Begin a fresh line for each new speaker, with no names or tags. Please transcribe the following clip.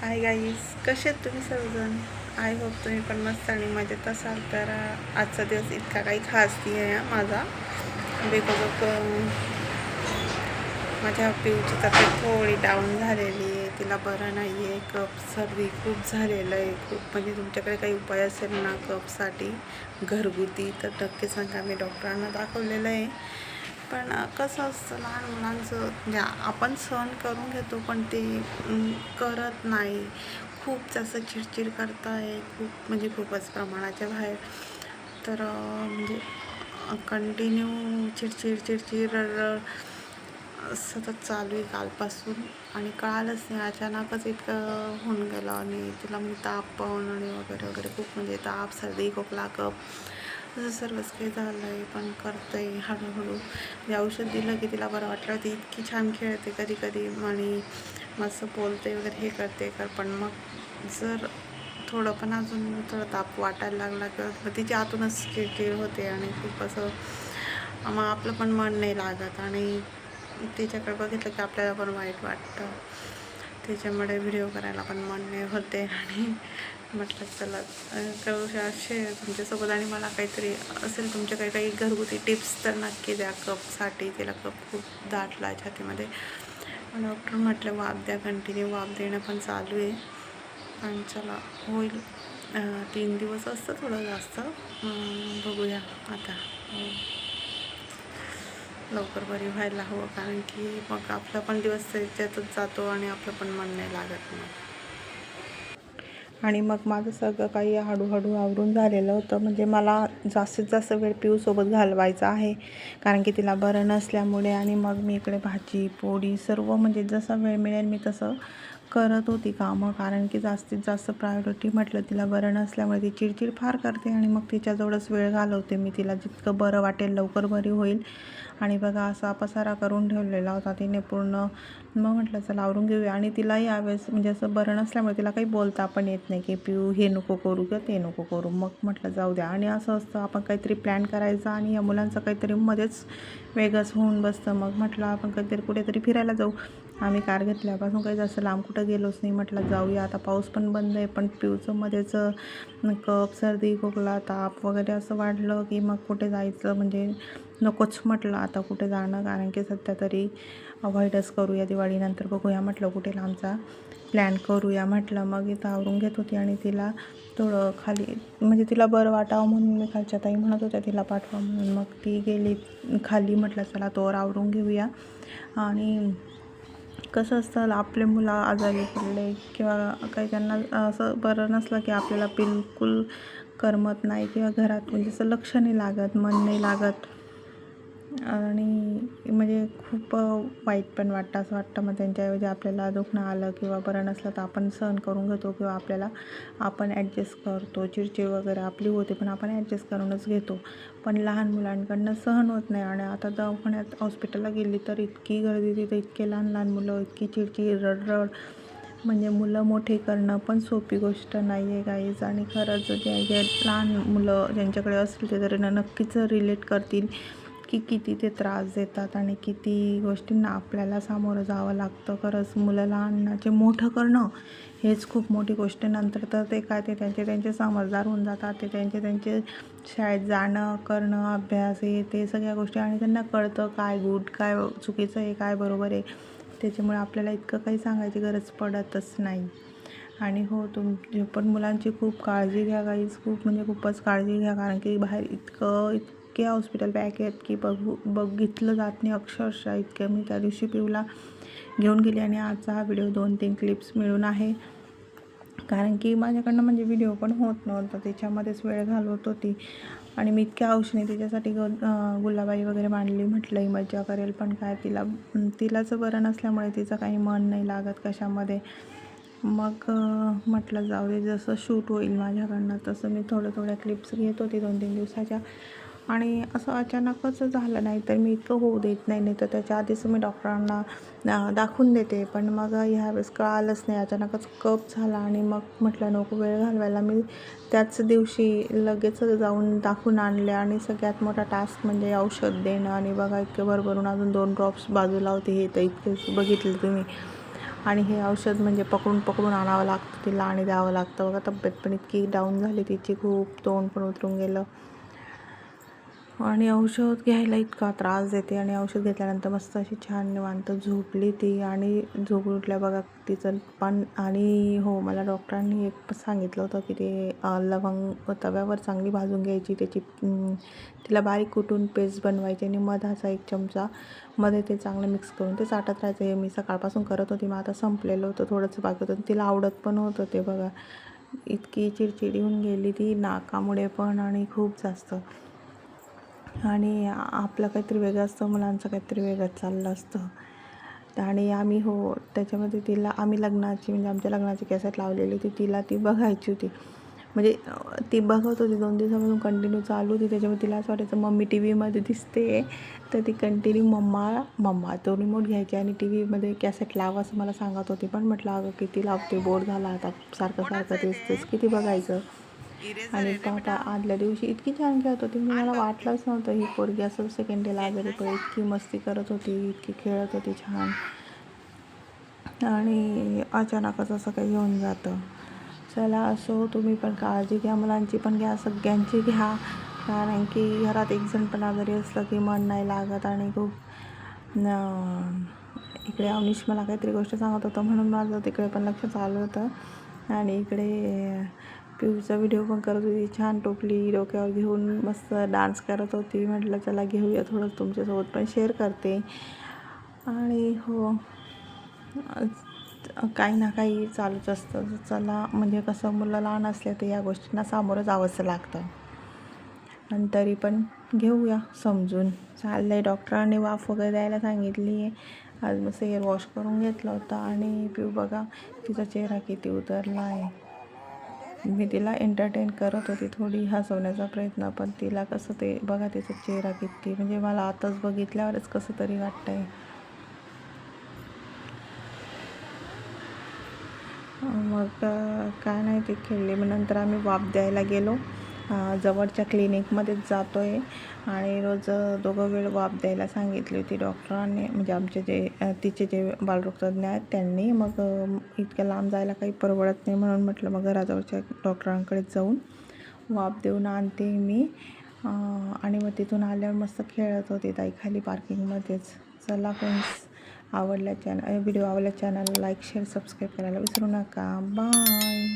Hi guys कसे आहेत तुम्ही सर्वजण? आय होप तुम्ही पण मस्त आणि मजेत असाल. तर आजचा दिवस इतका काही खास नाही आहे हा माझा. बिकॉज ऑफ माझ्या पिऊची तब्येत थोडी डाऊन झालेली आहे. तिला बरं नाही आहे कप सर्दी खूप झालेलं आहे. खूप म्हणजे तुमच्याकडे काही उपाय असेल ना कपसाठी घरगुती. तर नक्की सांगा. मी डॉक्टरांना दाखवलेलं आहे. पण कसं असतं लहान मुलांचं म्हणजे आपण सहन करून घेतो पण ते करत नाही. खूप जास्त चिडचिड करताय खूप म्हणजे खूपच प्रमाणाच्या बाहेर. तर म्हणजे कंटिन्यू चिडचिड चिडचिड रडरड सतत चालू आहे कालपासून. आणि कळालंच नाही अचानकच इतकं होऊन गेलं आणि तिला म्हणजे ताप पण आणि वगैरे वगैरे खूप म्हणजे ताप सर्दी खोकला कप तसं सर्वच काही झालं आहे पण करतं आहे हळूहळू. जे औषध दिलं की तिला बरं वाटलं ती इतकी छान खेळते कधी कधी आणि मस्त बोलते वगैरे हे करते कर. पण मग जर थोडं पण अजून थोडं ताप वाटायला लागला किंवा मग तिच्या आतूनच चिडचिड होते. आणि खूप असं मग आपलं पण मन नाही लागत. आणि तिच्याकडे बघितलं की आपल्याला पण वाईट वाटतं. त्याच्यामुळे व्हिडिओ करायला पण मन नाही होते आणि म्हटलं चला करू शेअर तुमच्यासोबत आणि मला काहीतरी असेल तुमच्या काही काही घरगुती टिप्स तर नक्की द्या. कपसाठी तिला कप खूप दाटला छातीमध्ये. डॉक्टर म्हटलं वाफ द्या कंटिन्यू वाफ देणं पण चालू आहे. पण चला होईल. तीन दिवस असतं थोडं जास्त. बघूया आता. हो. लवकर बरी व्हायला हवं कारण की मग आपला पण दिवस त्याच्यातच जातो आणि आपलं पण मन नाही लागत मग. आणि मग माझं सगळं काही हळूहळू आवरून झालेलं होतं. म्हणजे मला जास्तीत जास्त वेळ पिऊसोबत घालवायचा आहे कारण की तिला बरं नसल्यामुळे आणि मग मी इकडे भाजी पोळी सर्व म्हणजे जसं वेळ मिळेल मी तसं करत होती कामं. कारण की जास्तीत जास्त प्रायोरिटी म्हटलं तिला बरं नसल्यामुळे ती चिडचिड फार करते आणि मग तिच्याजवळच वेळ घालवते. मी तिला जितकं बरं वाटेल लवकर बरी होईल. आणि बघा असा पसारा करून ठेवलेला होता तिने पूर्ण. मग म्हटलं चला आवरून घेऊया. आणि तिलाही यावेळेस म्हणजे असं बरं नसल्यामुळे तिला काही बोलता पण येत नाही की पिऊ हे नको करू किंवा ते नको करू. मग म्हटलं जाऊ द्या. आणि असं असतं आपण काहीतरी प्लॅन करायचा आणि या मुलांचं काहीतरी मध्येच वेगळंच होऊन बसतं. मग म्हटलं आपण काहीतरी कुठेतरी फिरायला जाऊ. आम्ही कार घेतल्यापासून काही जास्त लांब कुठं गेलोच नाही म्हटलं जाऊया. आता पाऊस पण बंद आहे पण पिऊचं मध्येच कप सर्दी खोकला ताप वगैरे असं वाढलं की मग कुठे जायचं? म्हणजे नकोच म्हटलं आता कुठे जाणं कारण की सध्या तरी अवॉइडच करूया दिवाळीनंतर. बघूया म्हटलं कुठे लांबचा प्लॅन करूया म्हटलं. मग इथं आवरून घेत होती आणि तिला थोडं खाली म्हणजे तिला बरं वाटावं म्हणून मी खालच्या ताई म्हणत होत्या तिला पाठवा म्हणून. मग ती गेली खाली म्हटलं चला तोवर आवरून घेऊया. आणि कसं असतं आपले मुलं आजारी पडले किंवा काही त्यांना असं बरं नसलं की आपल्याला बिलकुल करमत नाही किंवा घरात म्हणजे असं लक्ष नाही लागत मन नाही लागत. आणि म्हणजे खूप वाईट पण वाटतं. असं वाटतं मग त्यांच्याऐवजी आपल्याला दुखणं आलं किंवा बरं नसलं तर आपण सहन करून घेतो किंवा आपल्याला आपण ॲडजस्ट करतो. चिडचिड वगैरे आपली होते पण आपण ॲडजस्ट करूनच घेतो. पण लहान मुलांकडनं सहन होत नाही आणि आता दवाखान्यात हॉस्पिटलला गेली तर इतकी गर्दी तिथे इतके लहान लहान मुलं इतकी चिडचिड रडरड. म्हणजे मुलं मोठे करणं पण सोपी गोष्ट नाही आहे काहीच आणि खरंच जे जे लहान मुलं ज्यांच्याकडे असतील ते तरी नक्कीच रिलेट करतील. की किती ते त्रास देतात आणि किती गोष्टींना आपल्याला सामोरं जावं लागतं. खरंच मुलं लहानाचे मोठं करणं हेच खूप मोठी गोष्ट. आहे. नंतर तर ते काय ते त्यांचे त्यांचे समजदार होऊन जातात ते त्यांचे त्यांचे शाळेत जाणं करणं अभ्यास हे ते सगळ्या गोष्टी आणि त्यांना कळतं काय गुड काय चुकीचं आहे काय बरोबर आहे. त्याच्यामुळे आपल्याला इतकं काही सांगायची गरज पडतच नाही. आणि हो तुम पण मुलांची खूप काळजी घ्या काहीच खूप म्हणजे खूपच काळजी घ्या कारण की बाहेर इतकं इतके हॉस्पिटल बॅग आहेत की बघू बघितलं जात नाही अक्षरशः इतकं मी त्या दिवशी पिऊला घेऊन गेली आणि आजचा हा व्हिडिओ दोन तीन क्लिप्स मिळून आहे. कारण की माझ्याकडनं म्हणजे व्हिडिओ पण होत नव्हता त्याच्यामध्येच वेळ घालवत होती. आणि मी इतक्या औषधी तिच्यासाठी ग गुलाबाई वगैरे मांडली म्हटलं मज्जा करेल पण काय तिला तिलाचं बरं नसल्यामुळे तिचं काही मन नाही लागत कशामध्ये. मग म्हटलं जाऊ दे जसं शूट होईल माझ्याकडनं तसं मी थोड्या थोड्या क्लिप्स घेत होती दोन तीन दिवसाच्या. आणि असं अचानकच झालं नाही तर मी इतकं होऊ देत नाही नाही तर त्याच्या आधीच मी डॉक्टरांना दाखवून देते. पण मग ह्यावेळेस कळालंच नाही. अचानकच कप झाला आणि मग म्हटलं नको वेळ घालवायला. मी त्याच दिवशी लगेच जाऊन दाखवून आणले आणि सगळ्यात मोठा टास्क म्हणजे औषध देणं आणि बघा इतके भरभरून अजून दोन ड्रॉप्स बाजूला होते. हे तर इतके बघितले तुम्ही. आणि हे औषध म्हणजे पकडून पकडून आणावं लागतं तिला आणि द्यावं लागतं. बघा तब्येत पण इतकी डाऊन झाली. तिची खूप तोंड पण उतरून गेलं. आणि औषध घ्यायला इतका त्रास देते आणि औषध घेतल्यानंतर मस्त अशी छान निवांत झोपली ती आणि झोपून उठल्या बघा तिचं पण आणि हो मला डॉक्टरांनी एक सांगितलं होतं की ते लवंग तव्यावर चांगली भाजून घ्यायची त्याची तिला बारीक कुटून पेस्ट बनवायची आणि मधाचा एक चमचा मध्ये ते चांगलं मिक्स करून ते चाटत राहायचं. हे मी सकाळपासून करत होती मग आता संपलेलं होतं थोडंसं बाकी होतं. तिला आवडत पण होतं ते बघा. इतकी चिडचिडी होऊन गेली ती नाकामुळे पण आणि खूप जास्त. आणि आपलं काहीतरी वेगळं असतं मुलांचं काहीतरी वेगळंच चाललं असतं. आणि आम्ही हो त्याच्यामध्ये तिला आम्ही लग्नाची म्हणजे आमच्या लग्नाची कॅसेट लावलेली होती तिला ती बघायची होती. म्हणजे ती बघत होती दोन दिवसापासून कंटिन्यू चालू होती. त्याच्यामुळे तिला असं वाटायचं मम्मी टी व्हीमध्ये दिसते. तर ती कंटिन्यू मम्मा मम्मा तो रिमोट घ्यायची आणि टी व्हीमध्ये कॅसेट लाव असं मला सांगत होती. पण म्हटलं अगं किती लावते बोर झाला आता. सारखं सारखं तेच किती बघायचं? आणि तो आता आदल्या दिवशी इतकी छान खेळत होती. म्हणजे मला वाटलंच नव्हतं ही पोरगी असं सेकंड डेला आजारी पडेल इतकी मस्ती करत होती इतकी खेळत होती छान. आणि अचानकच असं काही येऊन जातं. चला असो तुम्ही पण काळजी घ्या मुलांची पण घ्या सगळ्यांची घ्या. कारण की घरात एक जण पण आजारी असलं की मन नाही लागत आणि खूप इकडे अवनीश मला काहीतरी गोष्ट सांगत होतं म्हणून माझं तिकडे पण लक्ष चालू होतं. आणि इकडे पिऊचा व्हिडिओ पण करत होती. छान टोपली डोक्यावर घेऊन मस्त डान्स करत होती. म्हटलं चला घेऊया थोडं तुमच्यासोबत पण शेअर करते. आणि हो काही ना काही चालूच असतं. चला म्हणजे कसं मुलं लहान असले तर या गोष्टींना सामोरं जावंसं लागतं. आणि तरी पण घेऊया समजून. चाललं आहे डॉक्टरांनी वाफ वगैरे द्यायला सांगितली. आहे आज मस्त हेअर वॉश करून घेतलं होतं. आणि पिऊ बघा तिचा चेहरा किती उतरला आहे मी तिला एंटरटेन करत होती थोडी हसवण्याचा प्रयत्न पण तिला कसं ते बघा तिचा चेहरा किती म्हणजे मला आताच बघितल्यावरच कसं तरी वाटतंय. मग काय नाही ते खेळले. मग नंतर आम्ही वाफ द्यायला गेलो. जवळच्या क्लिनिकमध्येच जातो आहे आणि रोज दोघं वेळ वाफ द्यायला सांगितली होती डॉक्टरांनी. म्हणजे आमचे जे तिचे जे बालरोगतज्ञ आहेत त्यांनी मग इतक्या लांब जायला काही परवडत नाही म्हणून म्हटलं मग घराजवळच्या डॉक्टरांकडे जाऊन वाफ देऊन आणते मी. आणि मग तिथून आल्यावर मस्त खेळत होते ताई खाली पार्किंगमध्येच. चला फ्रेंड्स आवडल्या चॅनल व्हिडिओ आवडल्या चॅनल लाईक शेअर सबस्क्राईब करायला विसरू नका. बाय